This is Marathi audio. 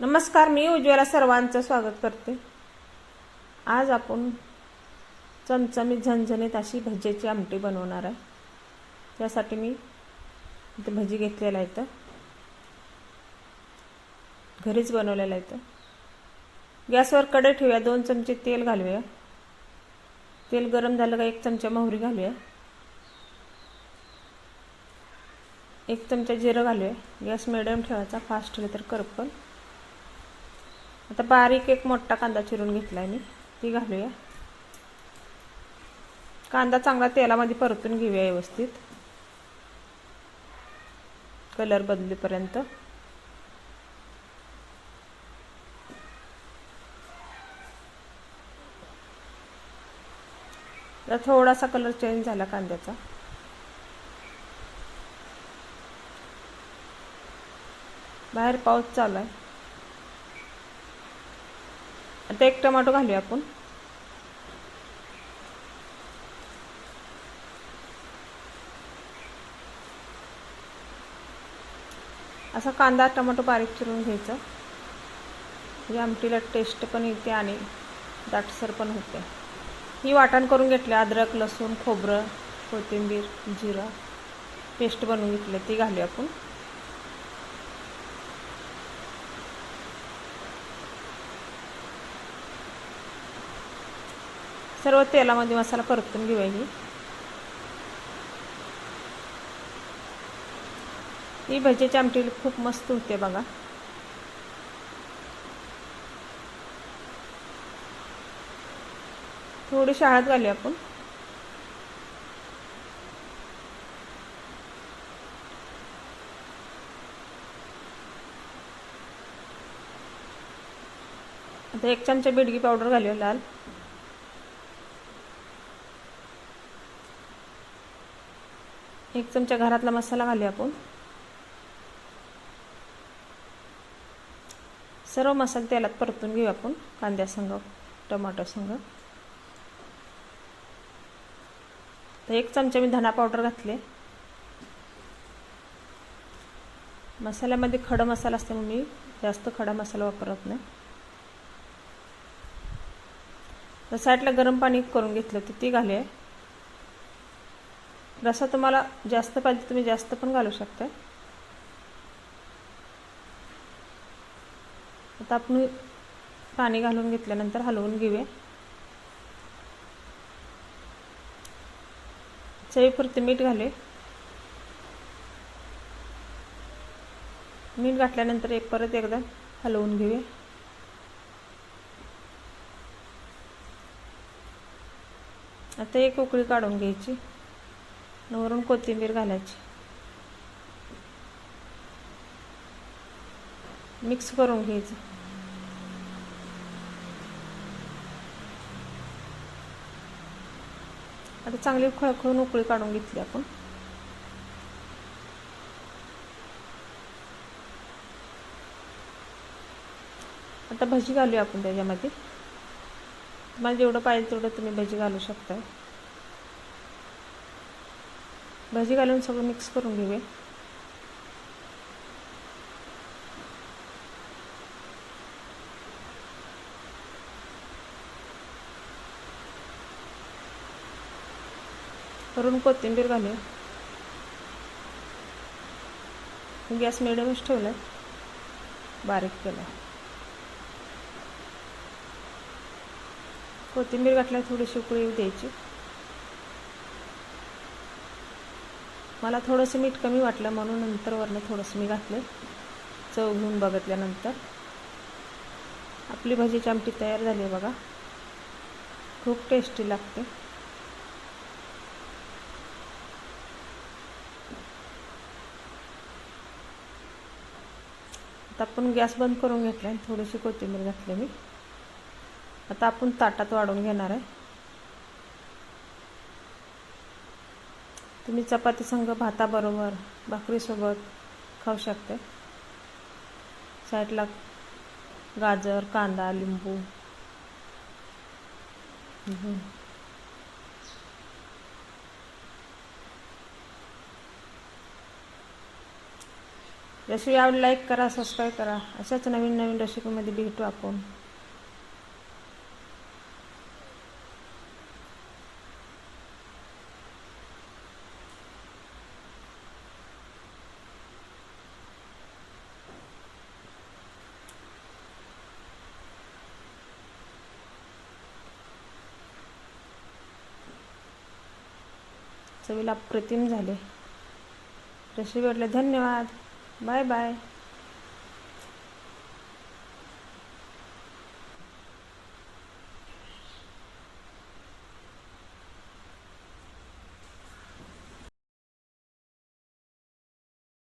नमस्कार मी उज्ज्वला सर्वांचं स्वागत करते. आज आपण चमचमीत झणझणीत अशी भजेची आमटी बनवणार आहे. त्यासाठी मी इथं भजी घेतलेला आहे इथं. घरीच बनवलेला आहे इथं. गॅसवर कडे ठेवूया दोन चमचे तेल घालूया. तेल गरम झालं का एक चमचा मोहरी घालूया. एक चमचा जिरं घालूया. गॅस मिडियम ठेवायचा फास्ट ठेवलं तर करपल आता बारीक एक मोठा कांदा चिरून घेतला आहे मी. ती घालूया. कांदा चांगला तेलामध्ये परतून घेऊया व्यवस्थित. कलर बदलेपर्यंत. थोडासा कलर चेंज झाला कांद्याचा. बाहेर पाऊस चालू आहे. आता एक टमाटो घालूया आपण. असा कांदा टमाटो बारीक चिरून घ्यायचा. म्हणजे आमटीला टेस्ट पण येते आणि दाटसर पण होते. ही वाटण करून घेतले अद्रक लसूण खोबरं कोथिंबीर जिरा पेस्ट बनवून घेतले ती घालूया आपण. सर्व तेलामध्ये मसाला परतून घेऊया ही ही भजीची आमटी खूप मस्त होते बघा. थोडीशी हळद घालूया आपण. आता एक चमचा बिडगी पावडर घालूया लाल. एक चमचा घरातला मसाला घालूया आपण. सर्व मसाले तेलात परतून घेऊ आपण कांद्यासंग टमाटोसंग तर एक चमचा मी धना पावडर घातले. मसाल्यामध्ये खडा मसाला असल्यामुळे मी जास्त खडा मसाला वापरत नाही. तर साईडला गरम पाणी करून घेतलं तर ती घालूया. रसा तुम्हाला जास्त पाहिजे तुम्ही जास्त पण घालू शकता आता आपण पाणी घालून घेतल्यानंतर हलवून घेऊया. चवीपुरते मीठ घाले मीठ घातल्यानंतर एक परत एकदा हलवून घेऊया. आता एक उकळी काढून घ्यायची. वरून कोथिंबीर घालायची. मिक्स करून घ्यायचं. आता चांगली खळखळून उकळी काढून घेतली आपण. आता भजी घालूया आपण त्याच्यामध्ये. तुम्हाला जेवढं पाहिजे तेवढं तुम्ही भजी घालू शकता भाजी घालून सगळं मिक्स करून घेऊया. वरून कोथिंबीर घालूया. गॅस मिडियमच ठेवलाय. बारीक केला कोथिंबीर घातल्या थोडीशी उकळी द्यायची. मला थोडंसं मीठ कमी वाटलं म्हणून नंतर वरनं थोडंसं मी घातलं. चव घेऊन बघितल्यानंतर आपली भजी आमटी तयार झाली आहे बघा. खूप टेस्टी लागते. आता आपण गॅस बंद करून घेतला आणि थोडीशी कोथिंबीर घातली मी. आता आपण ताटात वाढून घेणार आहे. तुम्ही चपाती संग भाताबरोबर भाकरीसोबत खाऊ शकते. साईडला गाजर कांदा लिंबू. रेसिपी आवड लाईक करा सबस्क्राईब करा. अशाच नवीन नवीन रेसिपीमध्ये भेटू आपण. चवीला अप्रतिम झाले. रेसिपी वाटले धन्यवाद. Bye bye.